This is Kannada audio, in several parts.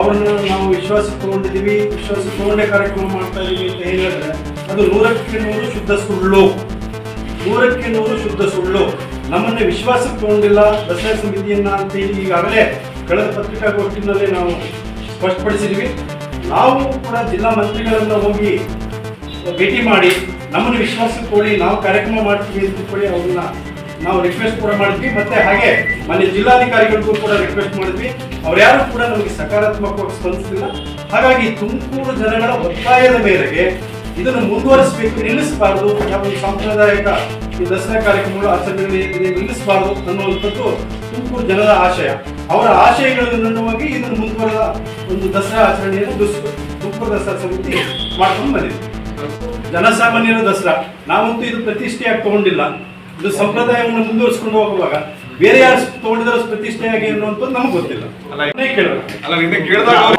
ಅವರನ್ನು ನಾವು ವಿಶ್ವಾಸ ತಗೊಂಡಿದ್ದೀವಿ ವಿಶ್ವಾಸ ತಗೊಂಡೇ ಕಾರ್ಯಕ್ರಮ ಮಾಡ್ತಾ ಇದೀವಿ ಅಂತ ಹೇಳಿದ್ರೆ ಅದು ನೂರಕ್ಕೆ ನೂರು ಶುದ್ಧ ಸುಳ್ಳು. ನೂರಕ್ಕೆ ನೂರು ಶುದ್ಧ ಸುಳ್ಳು. ನಮ್ಮನ್ನೇ ವಿಶ್ವಾಸಕ್ಕೆ ತಗೊಂಡಿಲ್ಲ ದಸರಾ ಸಮಿತಿಯನ್ನ ಅಂತ ಹೇಳಿ ಈಗಾಗಲೇ ಕಳೆದ ಪತ್ರಿಕಾಗೋಷ್ಠಿನಲ್ಲಿ ನಾವು ಸ್ಪಷ್ಟಪಡಿಸಿದ್ವಿ. ನಾವು ಕೂಡ ಜಿಲ್ಲಾ ಮಂತ್ರಿಗಳನ್ನ ಹೋಗಿ ಭೇಟಿ ಮಾಡಿ ನಮ್ಮನ್ನು ವಿಶ್ವಾಸಕ್ಕೆ ತಗೊಳ್ಳಿ ನಾವು ಕಾರ್ಯಕ್ರಮ ಮಾಡ್ತೀವಿ ಅಂತ ಕೊಡಿ ಅವ್ರನ್ನ ನಾವು ರಿಕ್ವೆಸ್ಟ್ ಕೂಡ ಮಾಡಿದ್ವಿ, ಮತ್ತೆ ಹಾಗೆ ಮನೆ ಜಿಲ್ಲಾಧಿಕಾರಿಗಳಿಗೂ ಕೂಡ ರಿಕ್ವೆಸ್ಟ್ ಮಾಡಿದ್ವಿ. ಅವ್ರ್ಯಾರು ಕೂಡ ನಮಗೆ ಸಕಾರಾತ್ಮಕವಾಗಿ ಸ್ಪಂದಿಸಲಿಲ್ಲ. ಹಾಗಾಗಿ ತುಮಕೂರು ಜನಗಳ ಒತ್ತಾಯದ ಮೇರೆಗೆ ಇದನ್ನು ಮುಂದುವರಿಸಬೇಕು, ನಿಲ್ಲಿಸಬಾರದು. ಯಾವ ಸಾಂಪ್ರದಾಯಿಕ ಈ ದಸರಾ ಕಾರ್ಯಕ್ರಮಗಳು ಆಚರಣೆ ನಿಲ್ಲಿಸಬಾರದು ಅನ್ನುವಂಥದ್ದು ತುಮಕೂರು ಜನರ ಆಶಯ. ಅವರ ಆಶಯಗಳನ್ನು ಹೋಗಿ ಇದನ್ನು ಮುಂದುವರೆದ ಒಂದು ದಸರಾ ಆಚರಣೆಯನ್ನು ತುಮಕೂರು ದಸರಾ ಸಮಿತಿ ಮಾಡ್ಕೊಂಡು ಬಂದಿದೆ. ಜನಸಾಮಾನ್ಯರ ದಸರಾ. ನಾವಂತೂ ಇದು ಪ್ರತಿಷ್ಠೆಯಾಗಿ ತಗೊಂಡಿಲ್ಲ. ಇದು ಸಂಪ್ರದಾಯವನ್ನು ಮುಂದುವರಿಸಿಕೊಂಡು ಹೋಗುವಾಗ ಬೇರೆ ಯಾರು ತಗೊಂಡಿರೋ ಪ್ರತಿಷ್ಠೆಯಾಗಿ ಅನ್ನುವಂಥದ್ದು ನಮ್ಗೆ ಗೊತ್ತಿಲ್ಲ.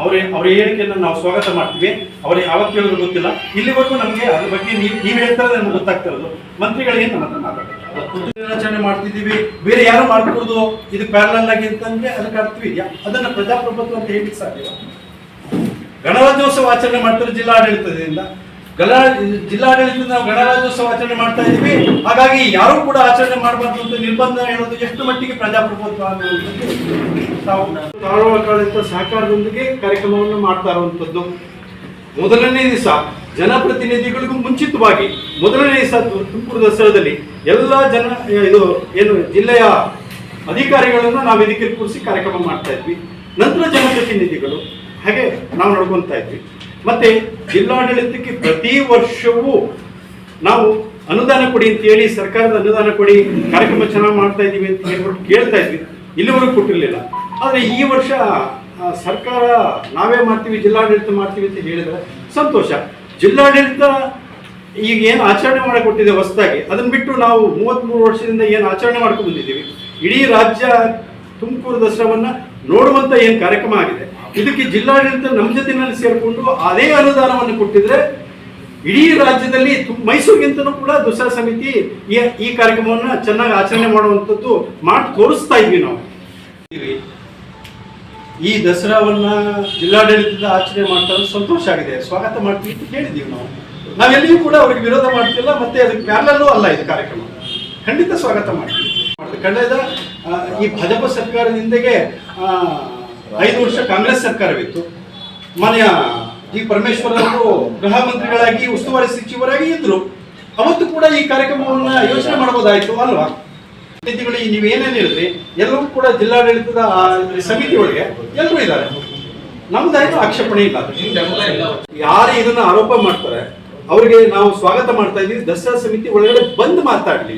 ಅವ್ರ ಅವ್ರ ಹೇಳಿಕೆಯನ್ನು ನಾವು ಸ್ವಾಗತ ಮಾಡ್ತೀವಿ. ಅವ್ರಿಗೆ ಯಾವಾಗ ಕೇಳಿದ್ರು ಗೊತ್ತಿಲ್ಲ. ಇಲ್ಲಿವರೆಗೂ ನಮಗೆ ಅದ್ರ ಬಗ್ಗೆ ನೀವು ನೀವು ಹೇಳ್ತಾ ನಮ್ಗೆ ಗೊತ್ತಾಗ್ತಾ ಇರೋದು. ಮಂತ್ರಿಗಳೇನು ನಮ್ಮ ಹತ್ರ ಮಾತಾಡ್ತಾರೆ ದಿನಾಚರಣೆ ಮಾಡ್ತಿದ್ದೀವಿ. ಬೇರೆ ಯಾರು ಮಾಡ್ಕೊಡೋದು? ಇದು ಪ್ಯಾರಲಲ್ ಆಗಿ ಅಂತಂದ್ರೆ ಅದಕ್ಕೆ ಅರ್ಥವಿ ಅದನ್ನ ಪ್ರಜಾಪ್ರಭುತ್ವ ಅಂತ ಹೇಳಿಕ್ ಸಾಧ್ಯ ಗಣರಾಜ್ಯೋತ್ಸವ ಆಚರಣೆ ಮಾಡ್ತಾರೆ ಜಿಲ್ಲಾಡಳಿತದಿಂದ. ಗಣ ಜಿಲ್ಲಾಡಳಿತದಿಂದ ನಾವು ಗಣರಾಜ್ಯೋತ್ಸವ ಆಚರಣೆ ಮಾಡ್ತಾ ಇದ್ದೀವಿ. ಹಾಗಾಗಿ ಯಾರು ಕೂಡ ಆಚರಣೆ ಮಾಡಬಾರ್ದು ಅಂತ ನಿರ್ಬಂಧ ಹೇಳೋದು ಎಷ್ಟು ಮಟ್ಟಿಗೆ ಪ್ರಜಾಪ್ರಭುತ್ವ ತಾವು ಸಹಕಾರದೊಂದಿಗೆ ಕಾರ್ಯಕ್ರಮವನ್ನು ಮಾಡ್ತಾ ಇರುವಂಥದ್ದು. ಮೊದಲನೇ ದಿವಸ ಜನಪ್ರತಿನಿಧಿಗಳಿಗೂ ಮುಂಚಿತವಾಗಿ ಮೊದಲನೇ ದಿವಸ ತುಮಕೂರು ದಸರಾದಲ್ಲಿ ಎಲ್ಲ ಜನ, ಇದು ಏನು ಜಿಲ್ಲೆಯ ಅಧಿಕಾರಿಗಳನ್ನು ನಾವು ಇದಕ್ಕೆ ಕೂರಿಸಿ ಕಾರ್ಯಕ್ರಮ ಮಾಡ್ತಾ ಇದ್ವಿ. ನಂತರ ಜನಪ್ರತಿನಿಧಿಗಳು, ಹಾಗೆ ನಾವು ನಡ್ಕೊತಾ ಇದ್ವಿ. ಮತ್ತೆ ಜಿಲ್ಲಾಡಳಿತಕ್ಕೆ ಪ್ರತಿ ವರ್ಷವೂ ನಾವು ಅನುದಾನ ಕೊಡಿ ಅಂತ ಹೇಳಿ, ಸರ್ಕಾರದ ಅನುದಾನ ಕೊಡಿ, ಕಾರ್ಯಕ್ರಮ ಚೆನ್ನಾಗಿ ಮಾಡ್ತಾ ಇದ್ದೀವಿ ಅಂತ ಹೇಳ್ಬಿಟ್ಟು ಕೇಳ್ತಾ ಇದ್ವಿ. ಇಲ್ಲಿವರೆಗೂ ಕೊಟ್ಟಿರಲಿಲ್ಲ. ಆದರೆ ಈ ವರ್ಷ ಸರ್ಕಾರ ನಾವೇ ಮಾಡ್ತೀವಿ, ಜಿಲ್ಲಾಡಳಿತ ಮಾಡ್ತೀವಿ ಅಂತ ಹೇಳಿದ್ರೆ ಸಂತೋಷ. ಜಿಲ್ಲಾಡಳಿತ ಈಗ ಏನು ಆಚರಣೆ ಮಾಡಿಕೊಟ್ಟಿದೆ ಹೊಸದಾಗಿ ಅದನ್ನ ಬಿಟ್ಟು ನಾವು ಮೂವತ್ತ್ಮೂರು ವರ್ಷದಿಂದ ಏನು ಆಚರಣೆ ಮಾಡ್ಕೊಂಡು ಬಂದಿದ್ದೀವಿ. ಇಡೀ ರಾಜ್ಯ ತುಮಕೂರು ದಸರಾವನ್ನ ನೋಡುವಂತ ಏನು ಕಾರ್ಯಕ್ರಮ ಆಗಿದೆ. ಇದಕ್ಕೆ ಜಿಲ್ಲಾಡಳಿತ ನಮ್ಮ ಜೊತೆನಲ್ಲಿ ಸೇರಿಕೊಂಡು ಅದೇ ಅನುದಾನವನ್ನು ಕೊಟ್ಟಿದ್ರೆ ಇಡೀ ರಾಜ್ಯದಲ್ಲಿ ಮೈಸೂರಿಗಿಂತನೂ ಕೂಡ ದಸರಾ ಸಮಿತಿ ಈ ಈ ಕಾರ್ಯಕ್ರಮವನ್ನು ಚೆನ್ನಾಗಿ ಆಚರಣೆ ಮಾಡುವಂಥದ್ದು ಮಾಡಿ ತೋರಿಸ್ತಾ ಇದ್ವಿ ನಾವು. ಈ ದಸರಾವನ್ನ ಜಿಲ್ಲಾಡಳಿತದ ಆಚರಣೆ ಮಾಡ್ತಾ ಸಂತೋಷ ಆಗಿದೆ. ಸ್ವಾಗತ ಮಾಡ್ತೀವಿ ಅಂತ ಹೇಳಿದೀವಿ ನಾವು. ನಾವೆಲ್ಲಿಯೂ ಕೂಡ ಅವ್ರಿಗೆ ವಿರೋಧ ಮಾಡ್ತಿಲ್ಲ, ಮತ್ತೆ ಅದಕ್ಕೆ ಪ್ಯಾರಲಲ್ಲೂ ಅಲ್ಲ ಇದು ಕಾರ್ಯಕ್ರಮ. ಖಂಡಿತ ಸ್ವಾಗತ ಮಾಡ್ತೀವಿ. ಕಳೆದ ಈ ಭಾಜಪ ಸರ್ಕಾರದಿಂದಗೆ ಐದು ವರ್ಷ ಕಾಂಗ್ರೆಸ್ ಸರ್ಕಾರವಿತ್ತು. ಮನೆಯ ಜಿ ಪರಮೇಶ್ವರ್ ಅವರು ಗೃಹ ಮಂತ್ರಿಗಳಾಗಿ, ಉಸ್ತುವಾರಿ ಸಚಿವರಾಗಿ ಇದ್ರು. ಅವತ್ತು ಕೂಡ ಈ ಕಾರ್ಯಕ್ರಮವನ್ನ ಯೋಚನೆ ಮಾಡಬಹುದಾಯ್ತು ಅಲ್ವಾ? ಪ್ರತಿನಿಧಿಗಳು ಏನೇನು ಹೇಳಿದ್ರಿ? ಎಲ್ಲರೂ ಕೂಡ ಜಿಲ್ಲಾಡಳಿತದ ಸಮಿತಿ ಒಳಗೆ ಎಲ್ಲರೂ ಇದ್ದಾರೆ. ನಮ್ದಾಯ್ತು ಆಕ್ಷೇಪಣೆ ಇಲ್ಲ ಯಾರು ಇದನ್ನ ಆರೋಪ ಮಾಡ್ತಾರೆ, ಅವರಿಗೆ ನಾವು ಸ್ವಾಗತ ಮಾಡ್ತಾ ಇದೀವಿ ದಸರಾ ಸಮಿತಿ ಒಳಗಡೆ ಬಂದು ಮಾತಾಡ್ಲಿ.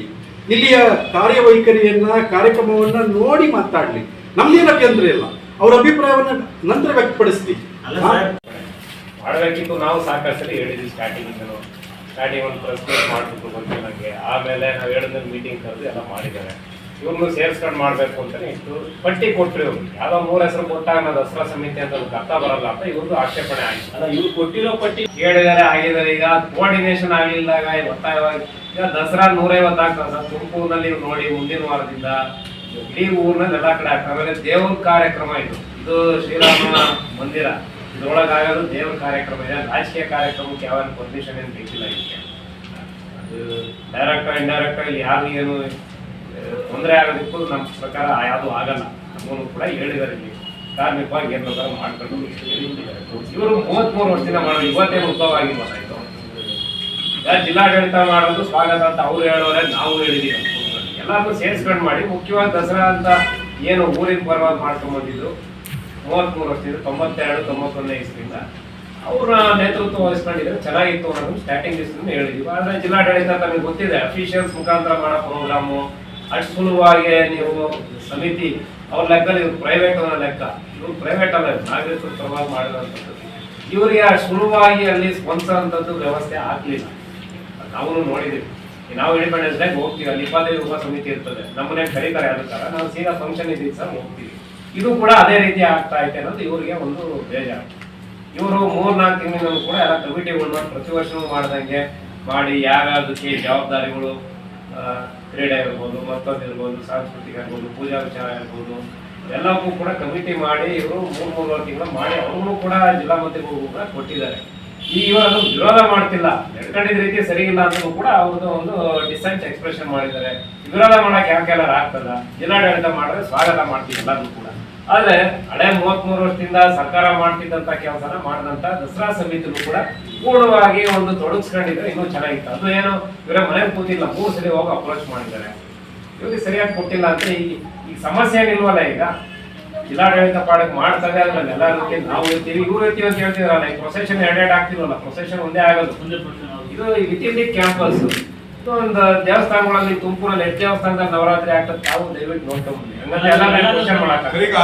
ಇಲ್ಲಿಯ ಕಾರ್ಯವೈಖರಿಯನ್ನ, ಕಾರ್ಯಕ್ರಮವನ್ನ ನೋಡಿ ಮಾತಾಡ್ಲಿ. ನಮ್ದೇನ ಅಭ್ಯಂತರ ಇಲ್ಲ. ಅವ್ರ ಅಭಿಪ್ರಾಯವನ್ನ ನಂತರ ವ್ಯಕ್ತಪಡಿಸ್ತೀವಿ. ಅಲ್ಲ ಸರ್ ಮಾಡಬೇಕಿತ್ತು ನಾವು ಸಾಕಷ್ಟು ಸಲ ಹೇಳಿದ್ವಿ ಸ್ಟಾರ್ಟಿಂಗ್ ಇಂದನು. ಸ್ಟಾರ್ಟಿಂಗ್ ಒಂದು ಪ್ರೆಸ್ ಮೀಟ್ ಮಾಡ್ಬಿಟ್ಟು ಗೊತ್ತಿಲ್ಲಂಗೆ ಆಮೇಲೆ ನಾವು ಹೇಳಿದ್ರೆ ಮೀಟಿಂಗ್ ಕರೆದು ಎಲ್ಲ ಮಾಡಿದ್ದಾರೆ. ಇವ್ರನ್ನು ಸೇರಿಸ್ಕೊಂಡು ಮಾಡಬೇಕು ಅಂತಲೇ ಇಷ್ಟು ಪಟ್ಟಿ ಕೊಟ್ಟರು ಇವ್ರು. ಯಾವ್ದೋ ಮೂರು ಹೆಸರು ಕೊಟ್ಟಾಗ ನಾವು ದಸರಾ ಸಮಿತಿ ಅಂತ ಅದಕ್ಕೆ ಅರ್ಥ ಬರಲ್ಲ ಅಂತ ಇವ್ರದ್ದು ಆಕ್ಷೇಪಣೆ ಆಯ್ತು. ಅಲ್ಲ ಇವ್ರು ಕೊಟ್ಟಿರೋ ಪಟ್ಟಿ ಕೇಳಿದ್ದಾರೆ ಆಗಿದ್ದಾರೆ. ಈಗ ಕೋಆರ್ಡಿನೇಷನ್ ಆಗ್ಲಿಲ್ದಾಗ ಒತ್ತಾಯವಾಗಿ ಈಗ ದಸರಾ ನೂರೈವತ್ತು ಆಗ್ತದೆ ಸರ್. ತುಮಕೂರಿನಲ್ಲಿ ಇವ್ರು ನೋಡಿ ಮುಂದಿನ ವಾರದಿಂದ. ಇಡೀ ಊರಿನಲ್ಲಿ ಎಲ್ಲ ಕಡೆ ಹಾಕ್ತಾರೆ ಆಮೇಲೆ ದೇವ್ರ ಕಾರ್ಯಕ್ರಮ ಇದು. ಇದು ಶ್ರೀರಾಮ ಮಂದಿರ. ಇದ್ರೊಳಗಾಗೋದು ದೇವ್ರ ಕಾರ್ಯಕ್ರಮ. ಇದೆ ರಾಜಕೀಯ ಕಾರ್ಯಕ್ರಮಕ್ಕೆ ಯಾವ ಪರ್ಮಿಷನ್ ಏನು ಬೇಕಿಲ್ಲ ಇದಕ್ಕೆ. ಅದು ಡೈರೆಕ್ಟ್ ಇಂಡೈರೆಕ್ಟ್ ಇಲ್ಲಿ ಯಾರು ಏನು ತೊಂದರೆ ಆಗೋದಕ್ಕೂ ನಮ್ಮ ಪ್ರಕಾರ ಯಾವುದು ಆಗಲ್ಲ. ನಮ್ಮನ್ನು ಕೂಡ ಹೇಳಿದ್ದಾರೆ ಇಲ್ಲಿ. ಕಾರ್ಮಿಕವಾಗಿ ಏನು ಪ್ರಕಾರ ಮಾಡ್ಕೊಂಡು ಇವರು ಮೂವತ್ಮೂರು ವರ್ಷದಿಂದ ಮಾಡೋದು. ಇವತ್ತೇ ಉದ್ಭವ ಆಗಿಲ್ಲ ಜಿಲ್ಲಾಡಳಿತ ಮಾಡೋದು ಸ್ವಾಗತ ಅಂತ ಅವ್ರು ಹೇಳೋರೆ, ನಾವು ಹೇಳಿದೀವಿ ಎಲ್ಲಾದ್ರೂ ಸೇರಿಸ್ಕೊಂಡು ಮಾಡಿ, ಮುಖ್ಯವಾಗಿ ದಸರಾ ಅಂತ ಏನು ಊರಿನ ಪರ್ವ ಮಾಡ್ಕೊಂಡ್ ಮೂವತ್ತ್ಮೂರು ವರ್ಷದಿಂದ, ತೊಂಬತ್ತೆರಡು, ತೊಂಬತ್ತೊಂದನೇ ಇಸ್ವಿಯಿಂದ. ಅವರ ನೇತೃತ್ವ ವಹಿಸ್ಕೊಂಡಿದ್ರೆ, ಚೆನ್ನಾಗಿತ್ತು ಅನ್ನೋದು ಸ್ಟಾರ್ಟಿಂಗ್ ದಿವಸದಿಂದ ಹೇಳಿದ್ವಿ. ಆದ್ರೆ ಜಿಲ್ಲಾಡಳಿತ ತಮಗೆ ಗೊತ್ತಿದೆ ಅಫಿಷಿಯಲ್ಸ್ ಮುಖಾಂತರ ಮಾಡೋ ಪ್ರೋಗ್ರಾಮು ಅಷ್ಟು ಸುಲಭವಾಗಿ ನೀವು ಸಮಿತಿ, ಅವ್ರ ಲೆಕ್ಕದಲ್ಲಿ ಇವ್ರು ಪ್ರೈವೇಟ್ ಅನ್ನೋ ಲೆಕ್ಕ. ಇವ್ರು ಪ್ರೈವೇಟ್ ಅಲ್ಲ, ನಾಗರಿಕರು ಪರವಾಗಿ ಮಾಡಿರೋಂಥದ್ದು ಇವರಿಗೆ ಸುಲಭವಾಗಿ ಅಲ್ಲಿ ಸ್ಪಂದಿಸೋಂಥದ್ದು ವ್ಯವಸ್ಥೆ ಆಗ್ಲಿಲ್ಲ. ನಾವು ನೋಡಿದ್ದೀವಿ ನಾವು ಇಂಡಿಪೆಂಡೆನ್ಸ್ ಡೇ ಹೋಗ್ತೀವಿ. ಅಲ್ಲಿ ಇಪ್ಪತ್ತೈದು ಉಪ ಸಮಿತಿ ಇರ್ತದೆ. ನಮ್ಮನೆ ಕರೀತಾರೆ ಅದಕ್ಕಾರ ನಾವು ಸೀದಾ ಫಂಕ್ಷನ್ ಇದ್ದೀವಿ ಸರ್ ಹೋಗ್ತೀವಿ. ಇದು ಕೂಡ ಅದೇ ರೀತಿ ಆಗ್ತಾ ಐತೆ ಅನ್ನೋದು ಇವರಿಗೆ ಒಂದು ಬೇಜಾರು. ಇವರು ಮೂರ್ನಾಲ್ಕು ತಿಂಗಳಿಂದ ಕೂಡ ಎಲ್ಲ ಕಮಿಟಿಗಳನ್ನ ಪ್ರತಿ ವರ್ಷವೂ ಮಾಡ್ದಂಗೆ ಮಾಡಿ ಯಾರಾದಕ್ಕೆ ಜವಾಬ್ದಾರಿಗಳು ಕ್ರೀಡೆ ಇರ್ಬೋದು, ಮತ್ತೊಂದು ಇರ್ಬೋದು, ಸಾಂಸ್ಕೃತಿಕ ಇರ್ಬೋದು, ಪೂಜಾ ವಿಚಾರ ಇರ್ಬೋದು ಎಲ್ಲಕ್ಕೂ ಕೂಡ ಕಮಿಟಿ ಮಾಡಿ ಇವರು ಮೂರು ಮೂರುವರೆ ತಿಂಗಳು ಮಾಡಿ ಅವ್ರಿಗೂ ಕೂಡ ಜಿಲ್ಲಾ ಮಂತ್ರಿಗಳಿಗೂ ಕೂಡ ಕೊಟ್ಟಿದ್ದಾರೆ. ಈ ಇವರನ್ನು ವಿರೋಧ ಮಾಡ್ತಿಲ್ಲ. ನಡ್ಕೊಂಡಿದ್ದ ರೀತಿ ಸರಿ ಇಲ್ಲ ಅಂತ ಕೂಡ ಅವ್ರದ್ದು ಒಂದು ಡಿಸೆಂಟ್ ಎಕ್ಸ್ಪ್ರೆಷನ್ ಮಾಡಿದ್ದಾರೆ. ವಿರೋಧ ಮಾಡಕ್ ಯಾಕೆಲ್ಲ ಆಗ್ತದ? ಜಿಲ್ಲಾಡಳಿತ ಮಾಡಿದ್ರೆ ಸ್ವಾಗತ ಮಾಡ್ತೀವಿ ಎಲ್ಲದೂ ಕೂಡ. ಆದ್ರೆ ಹಳೆ ಮೂವತ್ಮೂರು ವರ್ಷದಿಂದ ಸರ್ಕಾರ ಮಾಡ್ತಿದ್ದಂತ ಕೆಲಸನ ಮಾಡಿದಂತ ದಸರಾ ಸಮಿತಿನೂ ಕೂಡ ಪೂರ್ಣವಾಗಿ ಒಂದು ತೊಡಗಿಸ್ಕೊಂಡಿದ್ರೆ ಇನ್ನೂ ಚೆನ್ನಾಗಿತ್ತು. ಅದು ಏನು ಇವರ ಮನೆ ಕೂತಿಲ್ಲ, ಮೂರು ಸರಿ ಹೋಗಿ ಅಪ್ರೋಚ್ ಮಾಡಿದ್ದಾರೆ. ಇವ್ರಿಗೆ ಸರಿಯಾಗಿ ಕೊಟ್ಟಿಲ್ಲ ಅಂತ ಈ ಸಮಸ್ಯೆ ಏನಿಲ್ವಲ್ಲ ಈಗ? ಜಿಲ್ಲಾಡಳಿತ ಪಾಡಕ್ ಮಾಡ್ತಾರೆ ಅದ್ರಲ್ಲಿ ಎಲ್ಲರೂ ನಾವು ಇರ್ತೀವಿ ಇವ್ರು ಇರ್ತೀವಿ ಅಂತ ಹೇಳ್ತಿದ್ರಲ್ಲ ಈ ಪ್ರೊಸೆಷನ್ ಎರಡೆರಡು ಆಗ್ತಿರಲ್ಲ ಪ್ರೊಸೆಷನ್ ಒಂದೇ ಆಗೋದು. ಇದು ವಿತಿನ್ ದಿ ಕ್ಯಾಂಪಸ್ ಇದು ಒಂದು ದೇವಸ್ಥಾನಗಳಲ್ಲಿ ತುಮಕೂರಲ್ಲಿ ಎಷ್ಟು ದೇವಸ್ಥಾನದಲ್ಲಿ ನವರಾತ್ರಿ ಆಗ್ತದೆ ತಾವು ದಯವಿಟ್ಟು ನೋಡ್ಕೊಂಡ್ಬನ್ನಿ ಹಂಗಂದ್ರೆ ಎಲ್ಲ ಕ್ವಶನ್ ಮಾಡಕ್ ಈಗ.